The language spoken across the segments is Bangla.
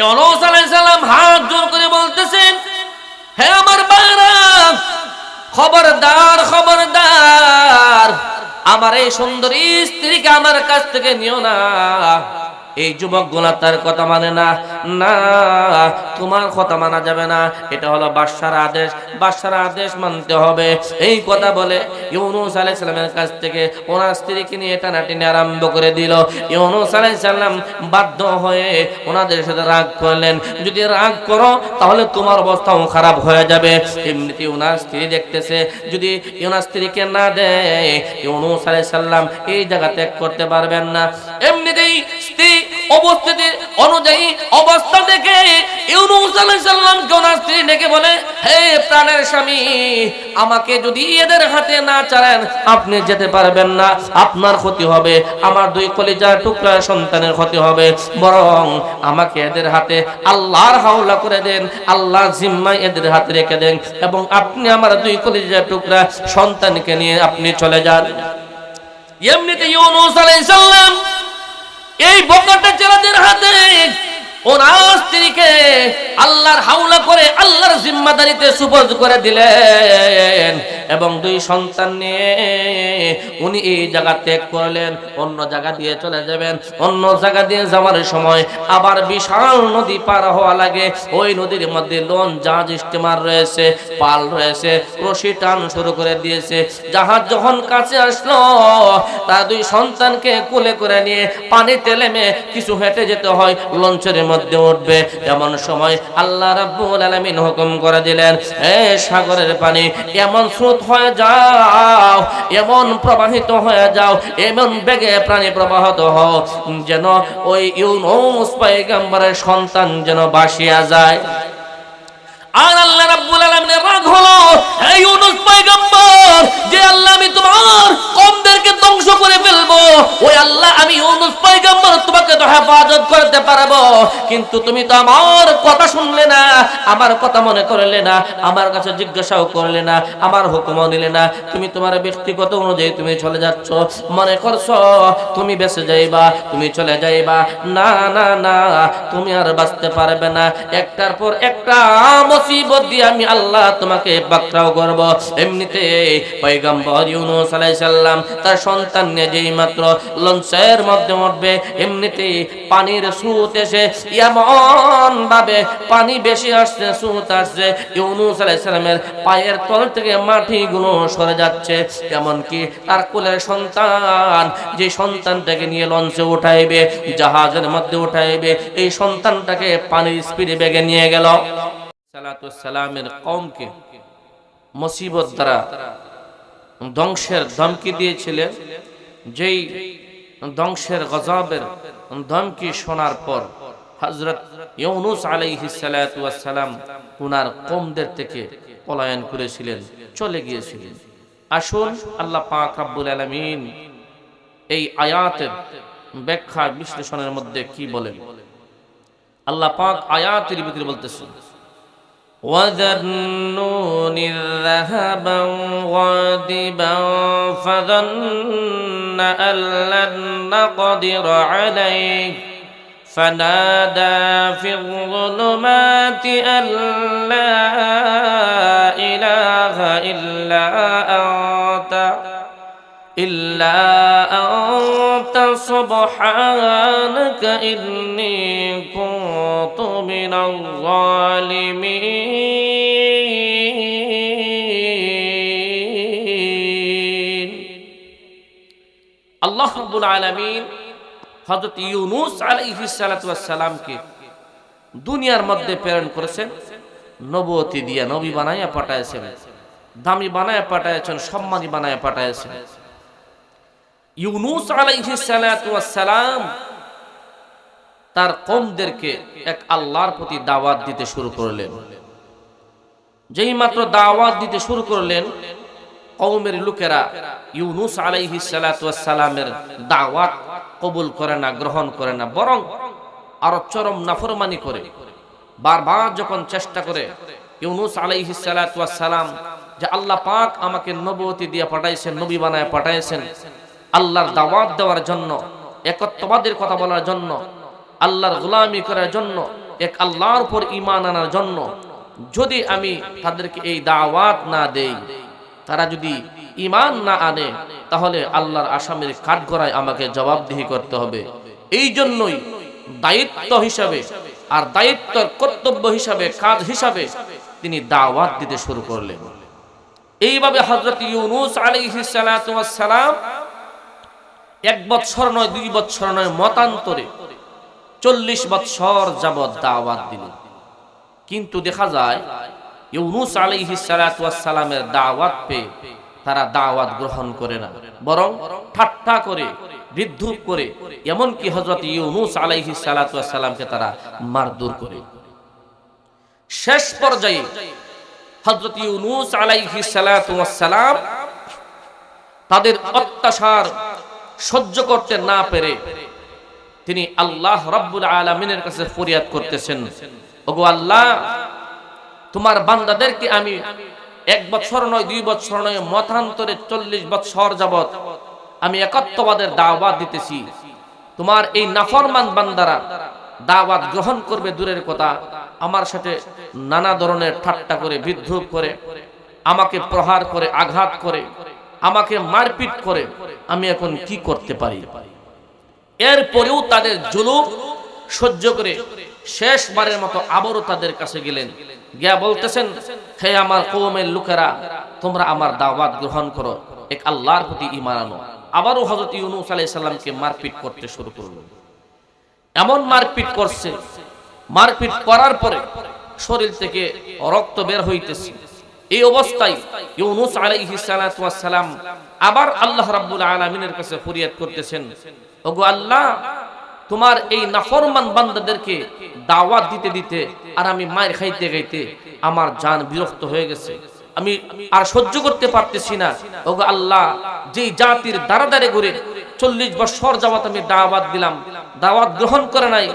ইউনুস আলাইহিস সালাম হাত জোর করে বলতেছেন, হে আমার বাইরা খবরদার খবরদার, আমার এই সুন্দরী স্ত্রীকে আমার কাছ থেকে নিও না। এই যুবকগুলা তার কথা মানে না। তোমার কথা মানা যাবে না। এটা হলো বাদশার আদেশ। বাদশার আদেশ মানতে হবে। এই কথা বলে ইউনুস আলাইহিস সালামের কাছ থেকে ওনার স্ত্রীকে নিয়ে টানাটানি আরম্ভ করে দিল। ইউনুস আলাইহিস সালাম বাধ্য হয়ে ওনাদের সাথে রাগ করলেন। যদি রাগ করো, তাহলে তোমার অবস্থাও খারাপ হয়ে যাবে। এমনিতে ওনার স্ত্রী দেখতেছে, যদি ওনার স্ত্রীকে না দেয়, ইউনুস আলাইহিস সালাম এই জায়গা ত্যাগ করতে পারবেন না। এমনিতেই স্ত্রী অবস্থিতি অনুযায়ী অবস্থা দেখে ডেকে বলে, হে প্রাণের স্বামী, আমাকে যদি এদের হাতে না আপনি যেতে পারবেন না। আপনার ক্ষতি হবে, আমার দুই কলিজার টুকরা সন্তানের ক্ষতি হবে। বরং আমাকে এদের হাতে আল্লাহর হাওলা করে দেন আল্লাহ জিম্মায় এদের হাতে রেখে দেন এবং আপনি আমার দুই কলিজার টুকরা সন্তানকে নিয়ে আপনি চলে যান। এমনিতে ইউনুস আলাইহিস সালাম এই বকরটা জেলাদের হাতে ওনার স্ত্রীকে আল্লাহর হাওলা করে আল্লাহর জিম্মাদারিতে সুপোজ করে দিলেন এবং দুই সন্তান নিয়ে উনি এই জায়গা ত্যাগ করলেন, অন্য জায়গা দিয়ে চলে যাবেন, অন্য জায়গা দিয়ে যাওয়ার সময় আবার বিশাল নদী পার হওয়া লাগে, ওই নদীর মধ্যে লন, জাহাজ স্টিমার রয়েছে, পাল রয়েছে, রশি টান শুরু করে দিয়েছে, জাহাজ যখন কাছে আসলো, তার দুই সন্তানকে কোলে করে নিয়ে পানিতে নেমে কিছু হেঁটে যেতে হয়, লঞ্চের মধ্যে উঠবে। এমন সময় আল্লাহ রাব্বুল আলামিন হুকুম করে দিলেন, এ সাগরের পানি, এমন স্রোত হয়ে যাও, এমন প্রবাহিত হয়ে যাও, এমন বেগে প্রাণী প্রবাহিত হও, যেন ওই ইউনুস পয়গম্বরের সন্তান যেন বাসিয়া যায়। আর আল্লাহ রাব্বুল আলামিনের রাগ হলো, হে ইউনুস পয়গম্বর, যে আল্লাহ আমি তোমার ওই আল্লাহ, আমি ইউনুস পয়গম্বর, তোমাকে তো হেফাজত করতে পারব। কিন্তু তুমি তো আমার কথা শুনলে না, আমার কথা মনে করলে না, আমার কাছে জিজ্ঞাসাও করলে না, আমার হুকুমও নিলে না। তুমি তোমার ব্যক্তিগত অনুযায়ী তুমি চলে যাচ্ছ। মনে করছ, তুমি বেঁচে যাইবা, তুমি চলে যাইবা। না না না, তুমি আর বাঁচতে পারবে না। একটার পর একটা মুসিবত দিয়ে আমি আল্লাহ তোমাকে পাকড়াও করব। এমনিতে পয়গম্বর ইউনুস আলাইহিস সালাম, তার সন্তান নিয়ে যেই মাত্র লঞ্চের মধ্যে উঠবে এমনিতে পানির স্রোত এসে এমন ভাবে পানি বেশি আসছে, স্রোত আসছে। ইউনুস আলাইহিস সালামের পায়ের তল থেকে মাটিগুলো সরে যাচ্ছে, এমনকি তার কোলের সন্তান যে সন্তানটাকে নিয়ে লঞ্চে উঠাইবে, জাহাজের মধ্যে উঠাইবে, এই সন্তানটাকে পানির স্পিডে বেগে নিয়ে গেল। সালামের কমকে মুসিবত দ্বারা ধ্বংসের ধমকি দিয়েছিলেন। যেই ধ্বংসের গজাবের ধমকি শোনার পর হজরত ইউনুস আলাইহি সালাম উনার কমদের থেকে পলায়ন করেছিলেন, চলে গিয়েছিলেন। আসুন আল্লাহ পাক রাব্বুল আলামিন এই আয়াতের ব্যাখ্যা বিশ্লেষণের মধ্যে কি বলেন? আল্লাহ পাক আয়াতের ভিতরে বলতেছেন ওয়াজান্নুর النون إذ ذهب غاضبا فظن أن لن نقدر عليه. فنادى في الظلمات أن لا إله إلا أنت إلا أنت سبحانك إني كنت من الظالمين. আল্লাহ রাব্বুল আলামিন হযরত ইউনুস আলাইহিস সালাতু ওয়াস সালামকে দুনিয়ার মধ্যে প্রেরণ করেছেন, নবুয়তি দিয়া নবী বানাইয়া পাঠাইছেন, দামি বানায় পাঠাইছেন, সম্মানী বানায় পাঠাইছেন। ইউনুস সালাম তার কমদেরকে এক আল্লাহর প্রতি দাওয়াত দিতে শুরু করলেন। যেই মাত্র দাওয়াত দিতে শুরু করলেন কওমের লোকেরা ইউনুস আলাইহি সালাতু ওয়াস সালামের দাওয়াত কবুল করে না, গ্রহণ করে না, বরং আরও চরম নাফরমানি করে। বারবার যখন চেষ্টা করে ইউনুস আলাইহি সালাম যে আল্লাহ পাক আমাকে নবুয়তি দিয়ে পাঠাইছেন, নবী বানায় পাঠাইছেন, আল্লাহর দাওয়াত দেওয়ার জন্য, একত্ববাদের কথা বলার জন্য, আল্লাহর গোলামি করার জন্য, এক আল্লাহর উপর ইমান আনার জন্য যদি আমি তাদেরকে এই দাওয়াত না দেই তারা যদি ইমান না আনে, তাহলে আল্লাহর আসামের কাঠগড়ায় আমাকে জবাবদিহি করতে হবে। এই জন্যই দায়িত্ব হিসাবে আর দায়িত্বর কর্তব্য হিসাবে, কাজ হিসাবে তিনি দাওয়াত দিতে শুরু করলেন। এইভাবে হজরত ইউনুস সালাম এক বৎসর নয়, দুই বৎসর নয়, মতান্তরে চল্লিশ বৎসর যাবৎ দাওয়াত দিলেন। কিন্তু দেখা যায় ইউনুস আলাইহিস সালামের দাওয়াত পেয়ে তারা দাওয়াত গ্রহণ করে না, বরং ঠাট্টা করে, বিদ্রুপ করে, এমনকি হজরত ইউনুস আলাইহিস সালামকে তারা মারদুর করে। শেষ পর্যায়ে হজরত ইউনুস আলাইহিস সালাম তাদের অত্যাচার সহ্য করতে না পেরে তিনি আল্লাহ রব্বুল আলমিনের কাছে ফরিয়াদ করতেছেন, ওগো আল্লাহ তোমার বান্দাদেরকে আমি এক বছর নয়, দুই বছর নয়, মতান্তরে চল্লিশ বছর যাবত আমি একত্ববাদের দাওয়াত দিতেছি। তোমার এই নাফরমান বান্দারা দাওয়াত গ্রহণ করবে দূরের কথা, আমার সাথে নানা ধরনের ঠাট্টা করে, বিদ্রুপ করে, আমাকে প্রহার করে, আঘাত করে, আমাকে মারপিট করে আমি এখন কি করতে পারি? এরপরেও তাদের জুলুম সহ্য করে শেষবারের মতো আবারও তাদের কাছে গেলেন। গিয়া বলতেছেন, হে আমার কৌমের লোকেরা, তোমরা আমার দাওয়াত গ্রহণ করো, এক আল্লাহর প্রতি ইমান আনো। আবারও হজরত ইউনুস আলাইহিস সালামকে মারপিট করতে শুরু করল। এমন মারপিট করছে, মারপিট করার পরে শরীর থেকে রক্ত বের হইতেছে। এই অবস্থায় ইউনুস আলাইহিস সালাম আবার আল্লাহ রাব্বুল আলামিনের কাছে ফরিয়াদ করতেছেন, ওগো আল্লাহ তোমার এই নাফরমান বান্দাদেরকে দাওয়াত দিতে দিতে আর আমি মায়ের খাইতে খাইতে আমার জান বিরক্ত হয়ে গেছে। আমি আর সহ্য করতে পারতেছি না। ওগো আল্লাহ, যেই জাতির দ্বারা দ্বারে ঘুরে চল্লিশ বছর যাওয়াত আমি দাওয়াত দিলাম, দাওয়াত গ্রহণ করে নাই,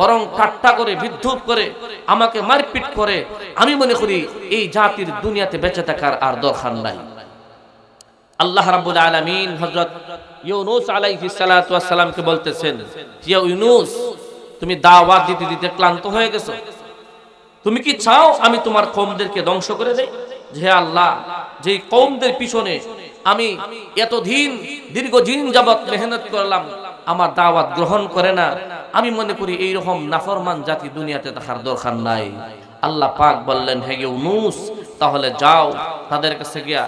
বরং ঠাট্টা করে বিদ্যুৎ করে, আমাকে মারপিট করে, আমি মনে করি এই জাতির দুনিয়াতে বেঁচে থাকার আর দরকার নাই। আল্লাহ রাব্বুল আলামিন হযরত ইউনুস আলাইহিস সালাতু ওয়াস বলতেছেন ইউনুস, তুমি দাওয়াত দিতে দিতে ক্লান্ত হয়ে গেছো। তুমি কি চাও আমি তোমার কওমদেরকে ধ্বংস করে দেই? যে আল্লাহ, যেই কওমদের পিছনে আমি এতদিন, দীর্ঘদিন যাবত মেহনত করলাম, আমার দাওয়াত গ্রহণ করে না। আমি মনে করি এই রকম নাফরমান জাতি দুনিয়াতে থাকার দরকার নাই। আল্লাহ পাক বললেন, হে ইউনুস, তাহলে যাও তাদের কাছে গিয়া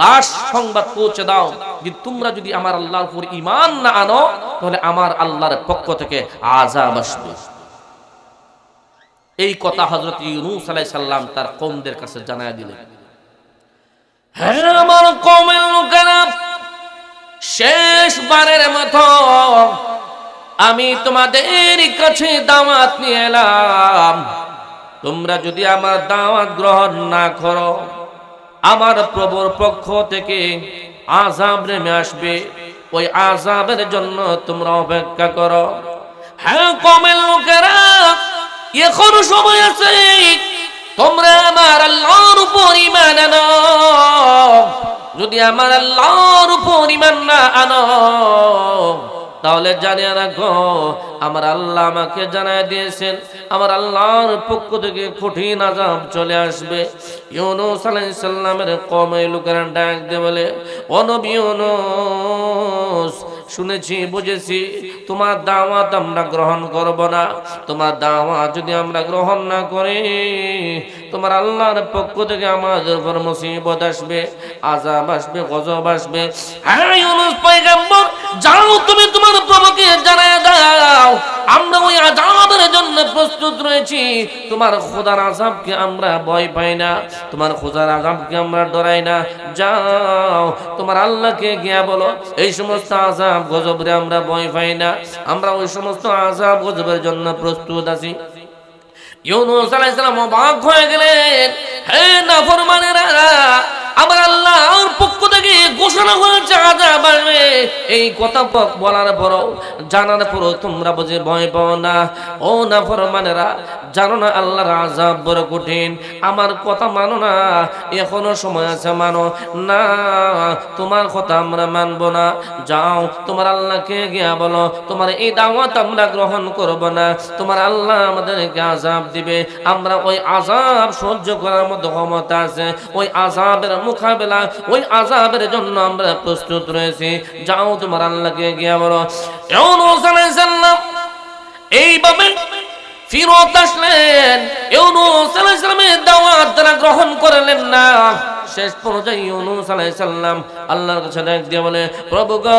লাশ সংবাদ পৌঁছে দাও যে তোমরা যদি আমার আল্লাহর উপর ঈমান না আনো, তাহলে আমার আল্লাহর পক্ষ থেকে আযাব আসবে। এই কথা হযরত ইউনুস আলাইহিস সালাম তার কওমদের কাছে জানায় দিলেন। হ্যাঁ আমার কওমের লোকেরা, শেষবারের মতো আমি তোমাদের কাছে দাওয়াত নিয়ে এলাম। তোমরা যদি আমার দাওয়াত গ্রহণ না করো আমার প্রভুর পক্ষ থেকে আজাব নেমে আসবে। ওই আজাবের জন্য তোমরা অপেক্ষা করো। হ্যাঁ কমের লোকেরা, এখন সময় আছে। তোমরা আমার আল্লাহর উপর ইমান আনো। যদি আমার আল্লাহর উপর ইমান না আনো তাহলে জানিয়ে রাখো, আমার আল্লাহ আমাকে জানায় দিয়েছেন, আমার আল্লাহর পক্ষ থেকে কঠিন আজাব চলে আসবে। ইউনুস আলাইসাল্লামের কমে লোকেরা ডাক দিয়ে বলে অনবী ইউনুস শুনেছি, বুঝেছি, তোমার দাওয়াত আমরা গ্রহণ করব না। তোমার দাওয়াত যদি আমরা গ্রহণ না করি, তোমার আল্লাহর পক্ষ থেকে আমাদের উপর মুসিবত আসবে আজাব আসবে, গজব আসবে। হ্যাঁ পয়গম্বর, যাও তুমি তোমার প্রভুকে জানায় দাও আমরা ওই আজাবের জন্য প্রস্তুত রয়েছি, তোমার খোদার আজাবকে আমরা ভয় পাই না, তোমার খোদার আজাবকে আমরা ডরাই না। যাও, তোমার আল্লাহকে গিয়া বলো, এই সমস্ত আজাব গজবরে আমরা ভয় পাই না। আমরা ওই সমস্ত আজাব গজবের জন্য প্রস্তুত আছি। ইউনুস আলাইহিস সালাম অবাক হয়ে গেলেন, হে নাফরমানেরা আমার আল্লাহর পক্ষ থেকে ঘোষণা হয়েছে, আজাব আসবে। এই কথা বলার পরও জানার পরও তোমরা বুঝে ভয় পাও না। ও না ফরমানেরা, জানো না আল্লাহর আজাব বড় কঠিন। আমার কথা মানো না, এখনও সময় আছে, মানো না। তোমার কথা আমরা মানবো না। যাও, তোমার আল্লাহকে গিয়া বলো, তোমার এই দাওয়াত আমরা গ্রহণ করব না। তোমার আল্লাহ আমাদেরকে আজাব দিবে। আমরা ওই আজাব সহ্য করার মতো ক্ষমতা আছে। ওই আজাবের মোকাবেলা ওই আজাবের জন্য আমরা প্রস্তুত রয়েছি। যাও তোমার আল্লাহকে গিয়া বলো। সালাম এইভাবে ফিরত আসলেন। ইউনূস দাওয়াত তারা গ্রহণ করলেন না, শেষ পর্যায়ে ইউনূস আলাইহিস আল্লাহর কাছে ডাক দিয়ে বলে, প্রভু গো,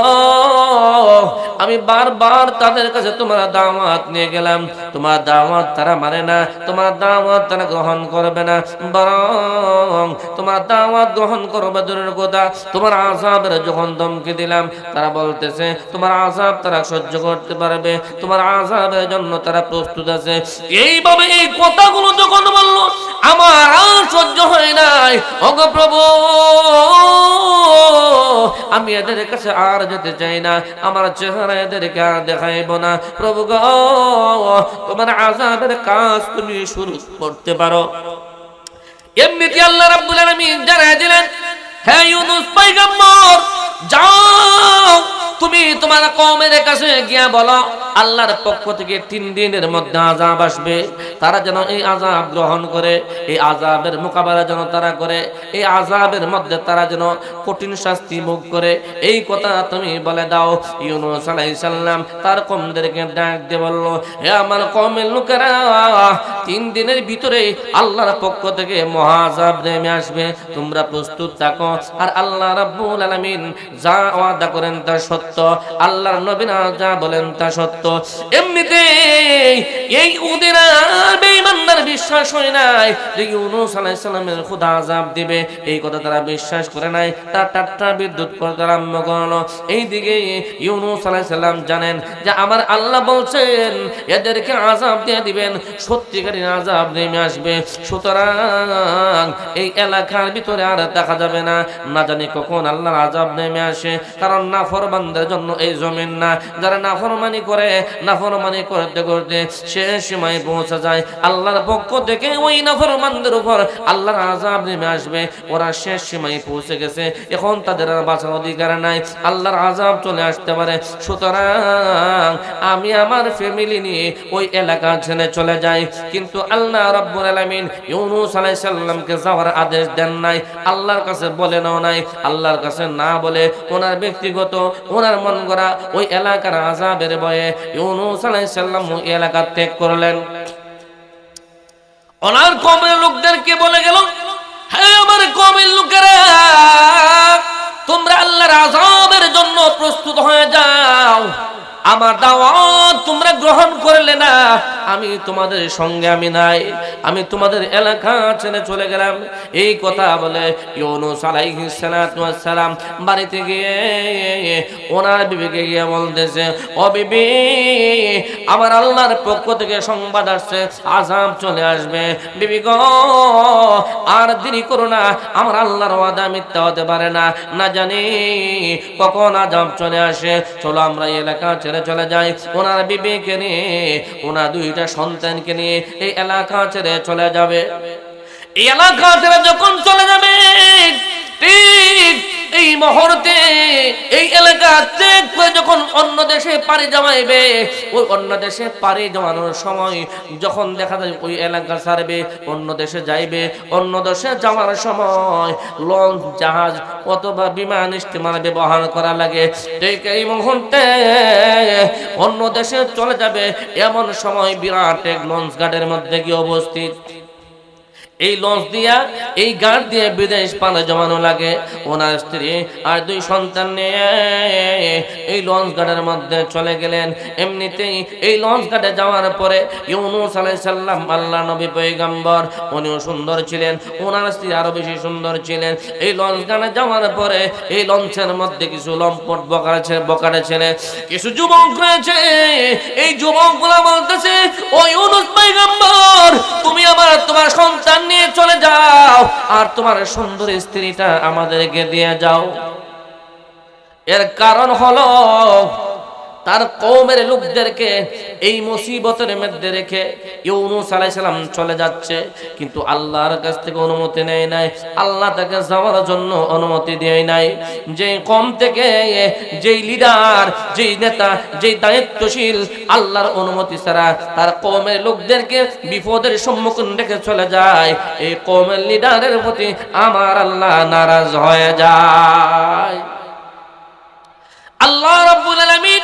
আমি বারবার তাদের কাছে তোমার দাওয়াত নিয়ে গেলাম। তোমার দাওয়াত তারা মানে না, তোমার দাওয়াত তারা গ্রহণ করবে না। বরং তোমার দাওয়াত গ্রহণ করবে দূরের কথা। তোমার আজাবের যখন ধমকি দিলাম, তারা বলতেছে, তোমার আজাব তারা সহ্য করতে পারবে। তোমার আজাবের জন্য তারা প্রস্তুত আছে। এইভাবে এই কথাগুলো যখন বলল, আমার আর সহ্য হয় নাই। ওগো প্রভু, আমি এদের কাছে আর যেতে চাই না, আমার চেহারা এদেরকে আর দেখাইব না। প্রভু গো, তোমার আজাবের কাজ তুমি শুরু করতে পারো। এমনিতে আল্লাহ রাব্বুল আলামিন জানায় দিলেন, হে ইউনুস, পয়গম্বর, যাও তুমি তোমার কমের কাছে গিয়া বলো, আল্লাহর পক্ষ থেকে তিন দিনের মধ্যে আযাব আসবে। তারা যেন এই আযাব গ্রহণ করে, এই আযাবের মোকাবেলা যেন তারা করে, এই আযাবের মধ্যে তারা যেন কঠিন শাস্তি ভোগ করে। এই কথা তুমি বলে দাও, ইউনুস সালাম তার কমদেরকে ডাক দিয়ে বলল হে আমার কমের লোকেরা, তিন দিনের ভিতরে আল্লাহর পক্ষ থেকে মহাজাব নেমে আসবে। তোমরা প্রস্তুত থাকো, আর আল্লাহ রাব্বুল আলামিন যা ওয়াদা করেন তা সত্য আল্লাহর নবীরা যা বলেন তা সত্য। এমনিতে এই ওদের আর বেঈমানদের বিশ্বাস হয় নাই যে ইউনুস আলাইহিস সালামের খোদা আযাব দিবে, এই কথা তারা বিশ্বাস করে নাই। তার টাট্টা বিদ্যুৎ করতে আরম্ভ করল। এইদিকে ইউনুস আলাইহিস সালাম জানেন যে আমার আল্লাহ বলছেন, এদেরকে আযাব দিয়ে দিবেন সত্যিকারী আযাব নেমে আসবে। সুতরাং এই এলাকার ভিতরে আর দেখা যাবে না। না জানি কখন আল্লাহর আযাব নেমে আসে। কারণ নাফরমানদের জন্য এই জমিন না। যারা নাফরমানি করে, নাফরমানি করতে করতে শেষ সীমায় পৌঁছে যায়। আল্লাহর পক্ষ থেকে ওই নাফরমানদের উপর আল্লাহর আযাব নেমে আসবে। ওরা শেষ সীমায় পৌঁছে গেছে। এখন তাদের আর বাঁচার অধিকার নাই। আল্লাহর আযাব চলে আসতে পারে। সুতরাং আমি আমার ফ্যামিলি নিয়ে ওই এলাকা ছেড়ে চলে যাই। কিন্তু আল্লাহ রাব্বুল আলামিন ইউনুস আলাইহিস সালামকে যাওয়ার আদেশ দেন নাই। আল্লাহর কাছে বলে নাও নাই। আল্লাহর কাছে না বলে ওনার ব্যক্তিগত, ওনার মন করা ওই এলাকার আযাবের ভয়ে ইউনুস আলাইহিস সালাম ওই এলাকা ত্যাগ করলেন। ওনার কমের লোকদেরকে বলে গেল? হ্যাঁ আমার কমের লোকেরা, তোমরা আল্লাহর আজাবের জন্য প্রস্তুত হয়ে যাও। আমার দাওয়াত তোমরা গ্রহণ করলে না। আমি তোমাদের সঙ্গে আমি নাই। আমি তোমাদের এলাকা ছেড়ে চলে গেলাম। এই কথা বলে সালাম বাড়িতে গিয়ে ওনার বিবিকে গিয়ে বলতেছে, ও বিবি, আমার আল্লাহর পক্ষ থেকে সংবাদ আসছে আজাব চলে আসবে। বিবি গ, আর দেরি করো না, আমার আল্লাহর ওয়াদা মিথ্যা হতে পারে না। না জানি কখন আজাম চলে আসে। চলো আমরা এলাকা ছেড়ে চলে যাই। ওনার বিবেকে নিয়ে ওনার দুইটা সন্তানকে নিয়ে এই এলাকা ছেড়ে চলে যাবে। এই এলাকা ছেড়ে যখন চলে যাবে, ঠিক এই মুহূর্তে এই এলাকা ত্যাগ করে যখন অন্য দেশে পাড়ি জমাইবে, ওই অন্য দেশে পাড়ি জমানোর সময় যখন দেখা যায় ওই এলাকা ছাড়বে, অন্য দেশে যাইবে, অন্য দেশে যাওয়ার সময় লঞ্চ, জাহাজ অথবা বিমান স্টিমার ব্যবহার করা লাগে। ঠিক এই মুহূর্তে অন্য দেশে চলে যাবে, এমন সময় বিরাট এক লঞ্চ গার্ডের মধ্যে গিয়ে উপস্থিত। এই লঞ্চ দিয়া, এই গাড় দিয়ে বিদেশ পানে জমানো লাগে। ওনার স্ত্রী আর দুই সন্তান নিয়ে এই লঞ্চ ঘাটের মধ্যে চলে গেলেন। এমনিতেই এই লঞ্চ ঘাটে যাওয়ার পরে ইউনুস আলাই সাল্লাম আল্লাহ নবী পৈগম্বর উনিও সুন্দর ছিলেন, ওনার স্ত্রী আরও বেশি সুন্দর ছিলেন। এই লঞ্চ ঘাটে যাওয়ার পরে এই লঞ্চের মধ্যে কিছু লম্পট বকারে ছেলে কিছু যুবক রয়েছে। এই যুবকগুলা বলতেছে, ও ইউনুস পৈগম্বর তুমি আমার তোমার সন্তান নিয়ে চলে যাও আর তোমার সুন্দর স্ত্রীটা আমাদেরকে দিয়ে যাও। এর কারণ হলো তার কৌমের লোকদেরকে এই মুসিবতের মধ্যে রেখে ইউনুস আলাইসালাম চলে যাচ্ছে। কিন্তু আল্লাহর কাছ থেকে অনুমতি নেয় নাই, আল্লাহ তাকে যাওয়ার জন্য অনুমতি দেয় নাই। যে কম থেকে যেই লিডার যেই নেতা, যেই দায়িত্বশীল, আল্লাহর অনুমতি ছাড়া তার কৌমের লোকদেরকে বিপদের সম্মুখীন রেখে চলে যায়। এই কৌমের লিডারের প্রতি আমার আল্লাহ নারাজ হয়ে যায়। আল্লাহ রাব্বুল আলামিন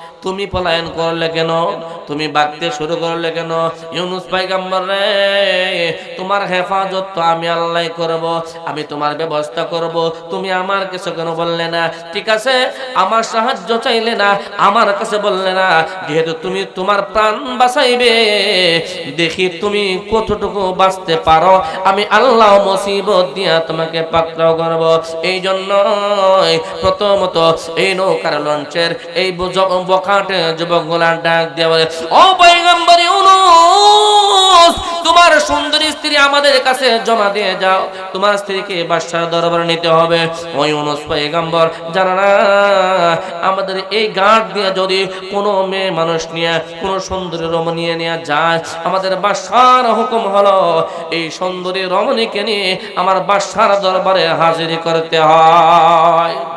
তুমি পলায়ন করলে কেন? তুমি বাগতে শুরু করলে কেন? ইউনুস পাইগাম্বর রে, তোমার হেফাজত তো আমি আল্লাহ করব, আমি তোমার ব্যবস্থা করব। তুমি আমার কাছে কেন বললে না? ঠিক আছে, আমার সাহায্য চাইলে না, আমার কাছে বললে না, যেহেতু তুমি তোমার প্রাণ বাঁচাইবে, দেখি তুমি কতটুকু বাঁচতে পারো। আমি আল্লাহ মুসিবত দিয়া তোমাকে পাকড়াও করব। এই জন্য প্রথমত এই নৌকার লঞ্চের, এই বুঝ- বখাটে যুবক গোলার ডাক দিয়ে বলে, ও পয়গম্বর তোমার সুন্দরী স্ত্রী আমাদের কাছে জমা দিয়ে যাও। তোমার স্ত্রীকে বাদশার দরবারে নিতে হবে। ওই ইউনুস পয়গম্বর, জানা না, আমাদের এই গাঁট দিয়ে যদি কোনো মেয়ে মানুষ নিয়ে, কোনো সুন্দরী রমণীয় নিয়ে যায়, আমাদের বাদশার হুকুম হলো, এই সুন্দরী রমণীকে নিয়ে আমার বাদশার দরবারে হাজিরি করতে হয়।